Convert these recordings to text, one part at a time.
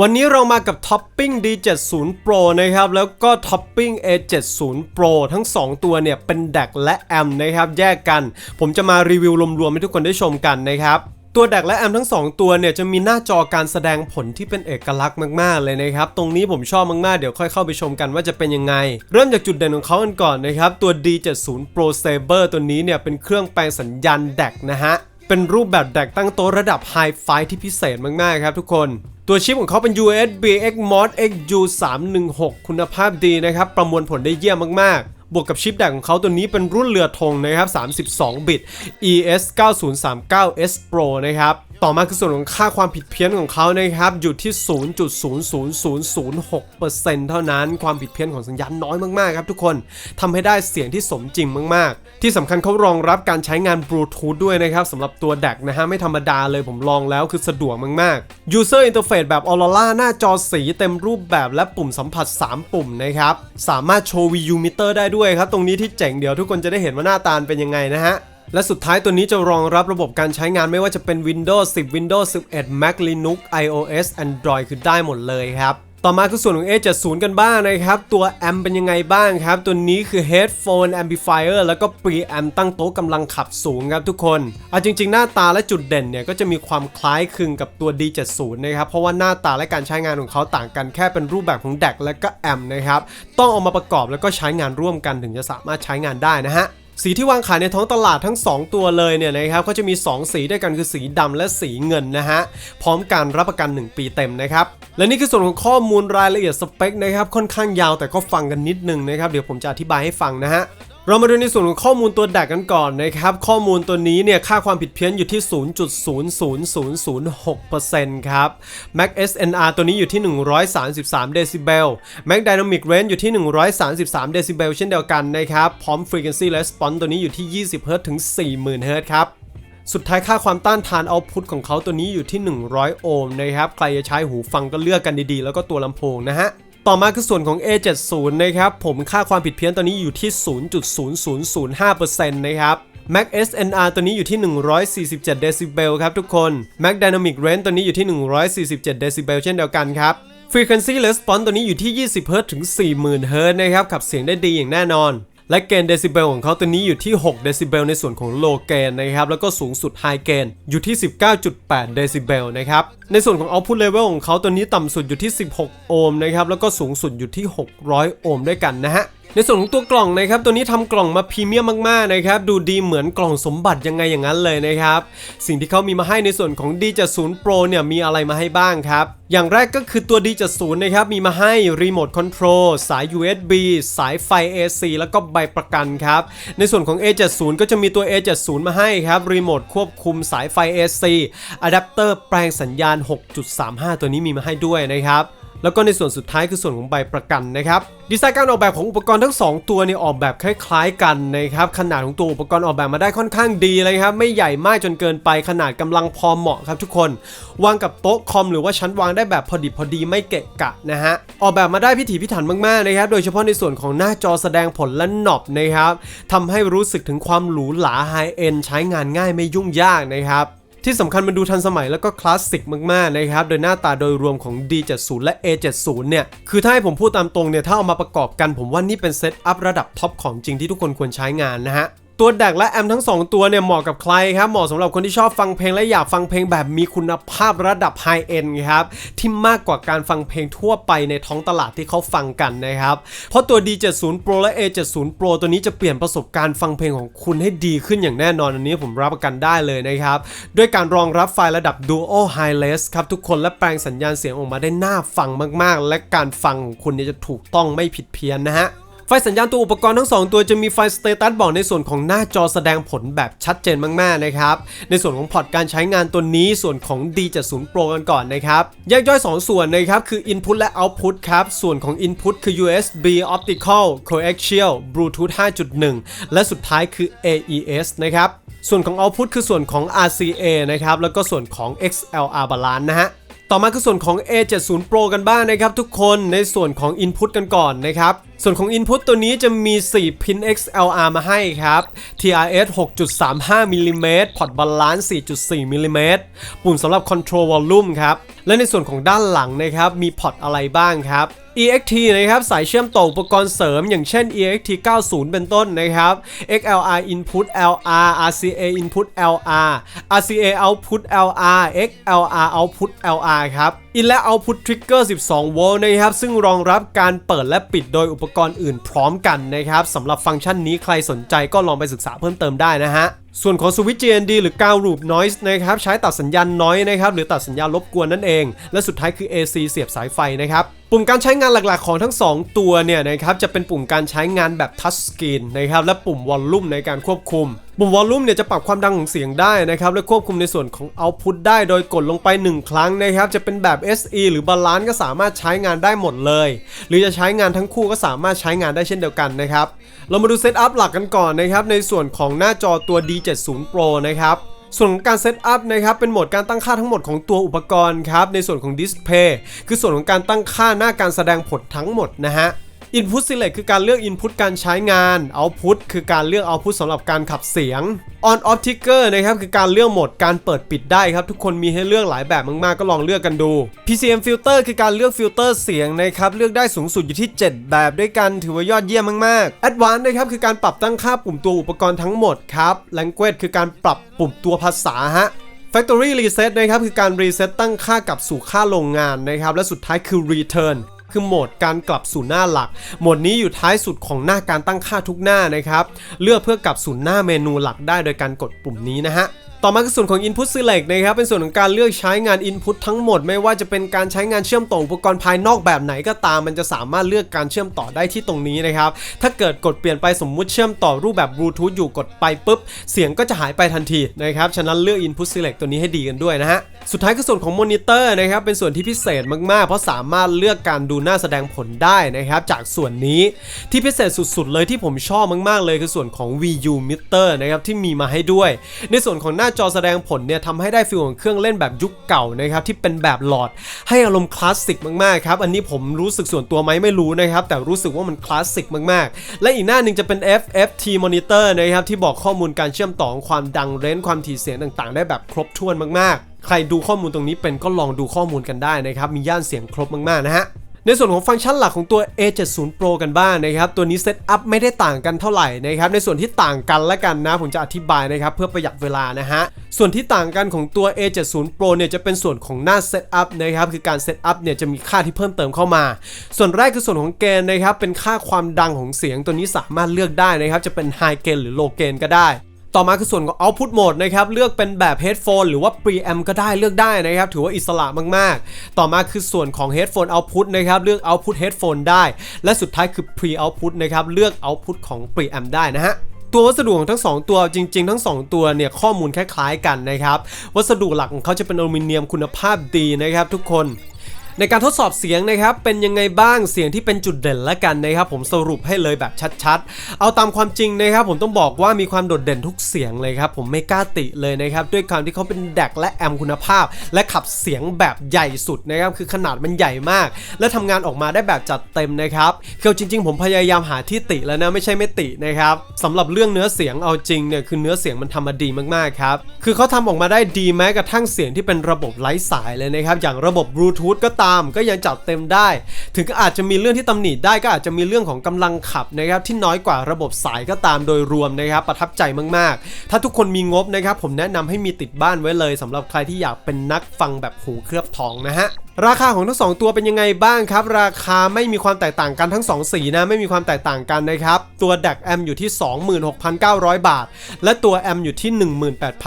วันนี้เรามากับท็อปปิ้ง D70 Pro นะครับ แล้วก็ท็อปปิ้ง A70 Pro ทั้ง 2 ตัวเนี่ย เป็น DAC และแอมนะครับ แยกกัน ผมจะมารีวิวรวมๆให้ทุกคนได้ชมกันนะครับตัว DAC และแอมทั้ง 2 ตัวเนี่ยจะมีหน้าจอการแสดงผลที่เป็นเอกลักษณ์มากๆเลยนะครับ ตรงนี้ผมชอบมากๆ เดี๋ยวค่อยเข้าไปชมกันว่าจะเป็นยังไง เริ่มจากจุดเด่นของเขากันก่อนนะครับ ตัว D70 Pro Saber ตัวนี้เนี่ยเป็นเครื่องแปลงสัญญาณ DAC นะฮะ เป็นรูปแบบ DAC ตั้งโต๊ะระดับ Hi-Fi ที่พิเศษมากๆครับทุกคน ตัวชิปของเขาเป็น USB XMOD XU 316 คุณภาพดีนะครับ ประมวลผลได้เยี่ยมมากๆ บวกกับชิปแดกของเขาตัวนี้เป็นรุ่นเรือธงนะครับ 32 บิต ES 9039 S Pro นะครับต่อมาคือส่วนของค่าความผิดเพี้ยนของเขานะครับอยู่ที่ 0.00006%เท่านั้น ความผิดเพี้ยนของสัญญาณน้อยมากๆครับทุกคนทำให้ได้เสียงที่สมจริงมาก ๆ ที่สำคัญเขารองรับการใช้งานบลูทูธด้วยนะครับสำหรับตัว DAC นะฮะไม่ธรรมดาเลยผมลองแล้วคือสะดวกมากๆ User Interface แบบ Aurora หน้าจอสีเต็มรูปแบบและปุ่มสัมผัส 3 ปุ่มนะครับสามารถโชว์ VU meter ได้ด้วยครับตรงนี้ที่เจ๋งเดี๋ยวทุกคนจะได้เห็นว่าหน้าตาเป็นยังไงนะฮะ และสุดท้ายตัวนี้จะรองรับระบบการใช้งานไม่ว่าจะเป็น Windows 10 Windows 11 Mac Linux iOS Android คือได้หมดเลยครับต่อมาคือส่วนของ A70 กันบ้างนะครับ ตัวแอมเป็นยังไงบ้างครับ ตัวนี้คือ Headphone Amplifier แล้วก็ Preamp ตั้งโต๊ะกำลังขับสูงครับทุกคนเอาจริง ๆ หน้าตาและจุดเด่นเนี่ย ก็จะมีความคล้ายคลึงกับตัว D70 นะครับ เพราะว่าหน้าตาและการใช้งานของเขาต่างกันแค่เป็นรูปแบบของ DAC และก็แอมนะครับ ต้องเอามาประกอบแล้วก็ใช้งานร่วมกันถึงจะสามารถใช้งานได้นะฮะ สีที่วางขายในท้องตลาดทั้ง 2 ตัวเลยเนี่ยนะครับก็จะมี 2 สีด้วยกันคือสีดำและสีเงินนะฮะพร้อมการรับประกัน 1 ปีเต็มนะครับและนี่คือส่วนของข้อมูลรายละเอียดสเปคนะครับค่อนข้างยาวแต่ก็ฟังกันนิดนึงนะครับเดี๋ยวผมจะอธิบายให้ฟังนะฮะ เรามาดูในส่วนของข้อมูลตัวแดกกันก่อนนะครับ ข้อมูลตัวนี้เนี่ยค่าความผิดเพี้ยนอยู่ที่ 0.00006%ครับ Mac SNR ตัวนี้อยู่ที่ 133 เดซิเบล Mac Dynamic Range อยู่ที่ 133 เดซิเบลเช่นเดียวกันนะครับ พร้อม Frequency Response ตัวนี้อยู่ที่ 20 Hz ถึง 40,000 Hz ครับสุดท้ายค่าความต้านทานเอาพุตของเขาตัวนี้อยู่ที่ 100 โอห์มนะครับ ใครจะใช้หูฟังก็เลือกกันดีๆ แล้วก็ตัวลำโพงนะฮะ ต่อมาคือส่วนของ A70 นะครับ ผมค่าความผิดเพี้ยนตอนนี้อยู่ที่ 0.0005%นะครับ Mac SNR ตัวนี้อยู่ที่ 147 เดซิเบลครับทุกคน Mac Dynamic Range ตัวนี้อยู่ที่ 147 เดซิเบลเช่นเดียวกันครับ Frequency Response ตัวนี้อยู่ที่ 20 Hz ถึง 40,000 Hz นะครับ ขับเสียงได้ดีอย่างแน่นอน และเกณฑ์เดซิเบลของเขาตัวนี้อยู่ที่ 6 เดซิเบลในส่วนของโลเกนนะครับ แล้วก็สูงสุดไฮเกนอยู่ที่ 19.8 เดซิเบลนะครับ ในส่วนของ Output Level ของเขาตัวนี้ต่ำสุดอยู่ที่ 16 โอห์มนะครับ แล้วก็สูงสุดอยู่ที่ 600 โอห์มด้วยกันนะฮะ ในส่วนของตัวกล่องนะครับตัวนี้ทำกล่องมาพรีเมียมมากๆนะครับดูดีเหมือนกล่องสมบัติยังไงอย่างนั้นเลยนะครับสิ่งที่เขามีมาให้ในส่วนของ D70 Pro เนี่ยมีอะไรมาให้บ้างครับอย่างแรกก็คือตัว D70 นะครับมีมาให้รีโมทคอนโทรลสาย USB สายไฟ AC แล้วก็ใบประกันครับในส่วนของ A70 ก็จะมีตัว A70 มาให้ครับรีโมทควบคุมสายไฟ AC อะแดปเตอร์แปลงสัญญาณ 6.35 ตัวนี้มีมาให้ด้วยนะครับ แล้วก็ในส่วนสุดท้ายคือส่วนของใบประกันนะครับ ดีไซน์การออกแบบของอุปกรณ์ทั้ง 2 ตัวเนี่ยออกแบบคล้ายๆกันนะครับ ขนาดของตัวอุปกรณ์ออกแบบมาได้ค่อนข้างดีเลยครับ ไม่ใหญ่มากจนเกินไปขนาดกำลังพอเหมาะครับทุกคน วางกับโต๊ะคอมหรือว่าชั้นวางได้แบบพอดีพอดีไม่เกะกะนะฮะ ออกแบบมาได้พิถีพิถันมากๆนะครับ โดยเฉพาะในส่วนของหน้าจอแสดงผลและหนอบนะครับทำให้รู้สึกถึงความหรูหราไฮเอนใช้งานง่ายไม่ยุ่งยากนะครับ ที่สำคัญมันดูทันสมัยแล้วก็คลาสสิกมากๆนะครับ โดยหน้าตาโดยรวมของ D70 และ A70 เนี่ย คือถ้าให้ผมพูดตามตรงเนี่ย ถ้าเอามาประกอบกันผมว่านี่เป็นเซตอัพระดับท็อปของจริงที่ทุกคนควรใช้งานนะฮะ ตัวแดกและแอมทั้ง 2 ตัวเนี่ยเหมาะกับใครครับเหมาะสำหรับคนที่ชอบฟังเพลงและอยากฟังเพลงแบบมีคุณภาพระดับไฮเอ็นครับที่มากกว่าการฟังเพลงทั่วไปในท้องตลาดที่เขาฟังกันนะครับเพราะตัว D70 Pro และ A70 Pro ตัวนี้จะเปลี่ยนประสบการณ์ฟังเพลงของคุณให้ดีขึ้นอย่างแน่นอนอันนี้ผมรับประกันได้เลยนะครับด้วยการรองรับไฟล์ระดับ Duo High-Res ครับทุกคนและแปลงสัญญาณเสียงออกมาได้น่าฟังมากๆ และการฟังของคุณเนี่ยจะถูกต้องไม่ผิดเพี้ยนนะฮะ ไฟสัญญาณตัวอุปกรณ์ทั้ง 2 ตัวจะมีไฟสเตตัสบอกในส่วนของหน้าจอแสดงผลแบบชัดเจนมากๆนะครับในส่วนของพอร์ตการใช้งานตัวนี้ส่วนของ D70 Pro กันก่อนนะครับแยกย่อย 2 ส่วนนะครับคือ Input และ Output ครับส่วนของ Input คือ USB Optical Coaxial Bluetooth 5.1 และสุดท้ายคือ AES นะครับส่วนของ Output คือส่วนของ RCA นะครับแล้วก็ส่วนของ XLR Balance นะฮะ ต่อมาคือส่วนของ A70 Pro กันบ้างนะครับทุกคนในส่วนของ Input กันก่อนนะครับ ส่วนของ Input ตัวนี้จะมี 4 พิน XLR มาให้ครับ TRS 6.35มิลลิเมตรพอร์ตบาลานซ์4.4มิลลิเมตรปุ่มสำหรับ Control Volume ครับ และในส่วนของด้านหลังนะครับ มีพอร์ตอะไรบ้างครับ EXT นะครับสายเชื่อมต่ออุปกรณ์เสริม อย่างเช่น EXT 90 เป็นต้นนะครับ XLR Input LR RCA Input LR RCA Output LR XLR Output LR ครับ In และ Output Trigger 12 โวลต์นะครับ ซึ่งรองรับการเปิดและปิดโดยอุปกรณ์อื่นพร้อมกันนะครับสำหรับฟังก์ชันนี้ใครสนใจก็ลองไปศึกษาเพิ่มเติมได้นะฮะส่วนของสวิตช์ GND หรือ Ground Loop Noise นะครับใช้ตัดสัญญาณน้อยนะครับหรือตัดสัญญาณรบกวนนั่นเอง และสุดท้ายคือ AC เสียบสายไฟนะครับปุ่มการใช้งานหลักๆของทั้ง 2 ตัวเนี่ยนะครับจะเป็นปุ่มการใช้งานแบบ Touch Screen นะครับและปุ่ม Volume ในการควบคุม ปุ่ม Volume เนี่ยจะปรับความดังของเสียงได้นะครับและควบคุมในส่วนของ Output ได้โดยกดลงไป 1 ครั้งนะครับจะเป็นแบบ SE หรือ Balance ก็สามารถใช้งานได้หมดเลย หรือจะใช้งานทั้งคู่ก็สามารถใช้งานได้เช่นเดียวกันนะครับเรามาดูเซตอัพหลักกันก่อนนะครับในส่วนของหน้าจอตัว D70 Pro นะครับ ส่วนของการเซตอัพนะครับเป็นโหมดการตั้งค่าทั้งหมดของตัวอุปกรณ์ครับในส่วนของดิสเพย์คือส่วนของการตั้งค่าหน้าการแสดงผลทั้งหมดนะฮะ Input Select คือการเลือก Input การใช้งาน Output คือการเลือก Output สำหรับการขับเสียง On Off Trigger นะครับคือการเลือกโหมดการเปิดปิดได้ครับ ทุกคนมีให้เลือกหลายแบบมากๆ ก็ลองเลือกกันดู PCM Filter คือการเลือกฟิลเตอร์เสียงนะครับเลือกได้สูงสุดอยู่ที่ 7 แบบด้วยกันถือว่ายอดเยี่ยมมากๆ Advanced นะครับคือการปรับตั้งค่าปุ่มตัวอุปกรณ์ทั้งหมดครับ Language คือการปรับปุ่มตัวภาษาฮะ Factory Reset นะครับคือการ reset ตั้งค่ากลับสู่ค่าโรงงานนะครับและสุดท้ายคือ Return คือโหมดการกลับสู่หน้าหลัก โหมดนี้อยู่ท้ายสุดของหน้าการตั้งค่าทุกหน้านะครับ เลือกเพื่อกลับสู่หน้าเมนูหลักได้โดยการกดปุ่มนี้นะฮะต่อมาคือส่วนของ Input Select นะครับ เป็นส่วนของการเลือกใช้งาน Input ทั้งหมด ไม่ว่าจะเป็นการใช้งานเชื่อมต่ออุปกรณ์ภายนอกแบบไหนก็ตาม มันจะสามารถเลือกการเชื่อมต่อได้ที่ตรงนี้นะครับ ถ้าเกิดกดเปลี่ยนไปสมมุติเชื่อมต่อรูปแบบบลูทูธอยู่กดไปปุ๊บ เสียงก็จะหายไปทันทีนะครับ ฉะนั้นเลือก Input Select ตัวนี้ให้ดีกันด้วยนะฮะ สุดท้ายคือส่วนของมอนิเตอร์นะครับ เป็นส่วนที่พิเศษมากๆ เพราะสามารถเลือกการดูหน้าแสดงผลได้นะครับ จากส่วนนี้ที่พิเศษสุด ๆ เลยที่ผมชอบมาก ๆ เลยคือส่วนของ VU Meter นะครับที่มีมาให้ด้วย ในส่วนของหน้าจอแสดงผลเนี่ยทำให้ได้ฟีลของเครื่องเล่นแบบยุคเก่านะครับที่เป็นแบบหลอด ให้อารมณ์คลาสสิกมากๆครับอันนี้ผมรู้สึกส่วนตัวไหมไม่รู้นะครับแต่รู้สึกว่ามันคลาสสิกมากๆ และอีกหน้าหนึ่งจะเป็น FFT monitor นะครับที่บอกข้อมูลการเชื่อมต่อความดังเรนจ์ความถี่เสียงต่างๆ ได้แบบครบถ้วนมากๆ ใครดูข้อมูลตรงนี้เป็นก็ลองดูข้อมูลกันได้นะครับมีย่านเสียงครบมากๆนะฮะ ในส่วนของฟังก์ชันหลักของตัว A70 Pro กันบ้างนะครับ ตัวนี้เซตอัพไม่ได้ต่างกันเท่าไหร่นะครับ ในส่วนที่ต่างกันและกันนะ ผมจะอธิบายนะครับ เพื่อประหยัดเวลานะฮะ ส่วนที่ต่างกันของตัว A70 Pro เนี่ยจะเป็นส่วนของหน้าเซตอัพนะครับ คือการเซตอัพเนี่ยจะมีค่าที่เพิ่มเติมเข้ามา ส่วนแรกคือส่วนของเกณฑ์นะครับ เป็นค่าความดังของเสียงตัวนี้สามารถเลือกได้นะครับ จะเป็น High Gain หรือ Low Gain ก็ได้ ต่อมาคือส่วนของ Output Mode นะครับเลือกเป็นแบบ Headphone หรือว่า Preamp ก็ได้เลือกได้นะครับถือว่าอิสระมากๆ ต่อมาคือส่วนของ Headphone Output นะครับเลือก Output Headphone ได้ และสุดท้ายคือ Pre Output นะครับเลือก Output ของ Preamp ได้นะฮะตัววัสดุของทั้ง 2 ตัวจริง ๆ ทั้ง 2 ตัวเนี่ยข้อมูลคล้าย ๆ กันนะครับ วัสดุหลักของเขาจะเป็นอลูมิเนียมคุณภาพดีนะครับทุกคน ในการทดสอบเสียงนะครับเป็นยังไงบ้างเสียงที่เป็นจุดเด่นละกันนะครับผมสรุปให้เลยแบบชัดๆ เอาตามความจริงนะครับผมต้องบอกว่ามีความโดดเด่นทุกเสียงเลยครับผมไม่กล้าติเลยนะครับด้วยความที่เขาเป็นแดกและแอมคุณภาพ และขับเสียงแบบใหญ่สุดนะครับคือขนาดมันใหญ่มาก และทำงานออกมาได้แบบจัดเต็มนะครับคือจริง ๆ ผมพยายามหาที่ติแล้วนะไม่ใช่ไม่ตินะครับสำหรับเรื่องเนื้อเสียงเอาจริงเนี่ยคือเนื้อเสียงมันทำมาดีมากๆครับคือเขาทำออกมาได้ดีแม้กระทั่งเสียงที่เป็นระบบไร้สายเลยนะครับอย่างระบบบลูทูธก็ตามก็ยังจัดเต็มได้ ถึงก็อาจจะมีเรื่องที่ตำหนิได้ก็อาจจะมีเรื่องของกำลังขับนะครับที่น้อยกว่าระบบสายก็ตามโดยรวมนะครับประทับใจมากๆ ถ้าทุกคนมีงบนะครับผมแนะนำให้มีติดบ้านไว้เลยสำหรับใครที่อยากเป็นนักฟังแบบหูเคลือบทองนะฮะราคาของทั้ง 2 ตัวเป็นยังไงบ้างครับ ราคาไม่มีความแตกต่างกันทั้ง 2 สีนะ ไม่มีความแตกต่างกันนะครับ ตัว DAC แอมอยู่ที่ 26,900 บาท และตัวแอมอยู่ที่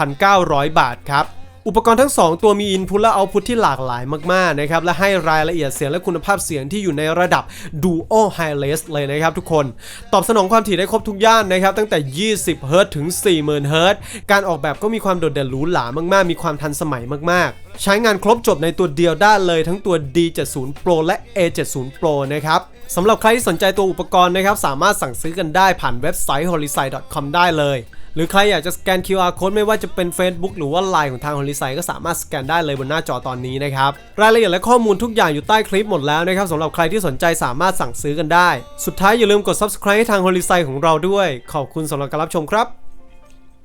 18,900 บาทครับ อุปกรณ์ทั้ง 2 ตัวมี Input และ Output ที่หลากหลายมากๆนะครับและให้รายละเอียดเสียงและคุณภาพเสียงที่อยู่ในระดับ Duo High Res เลยนะครับทุกคน ตอบสนองความถี่ได้ครบทุกย่านนะครับตั้งแต่ 20 Hz ถึง 40,000 Hz การออกแบบก็มีความโดดเด่นหรูหรามากๆ มีความทันสมัยมากๆ ใช้งานครบจบในตัวเดียวได้เลยทั้งตัว D70 Pro และ A70 Pro นะครับสำหรับใครที่สนใจตัวอุปกรณ์นะครับสามารถสั่งซื้อกันได้ผ่านเว็บไซต์ holisite.com ได้เลย หรือใครอยากจะสแกน QR code ไม่ว่าจะเป็น Facebook หรือว่า Line ของทางฮอลิไซก็สามารถสแกนได้เลยบนหน้าจอตอนนี้นะครับรายละเอียดและข้อมูลทุกอย่างอยู่ใต้คลิปหมดแล้วนะครับสำหรับใครที่สนใจสามารถสั่งซื้อกันได้ สุดท้ายอย่าลืมกด subscribe ให้ทางฮอลิไซของเราด้วย ขอบคุณสำหรับการรับชมครับ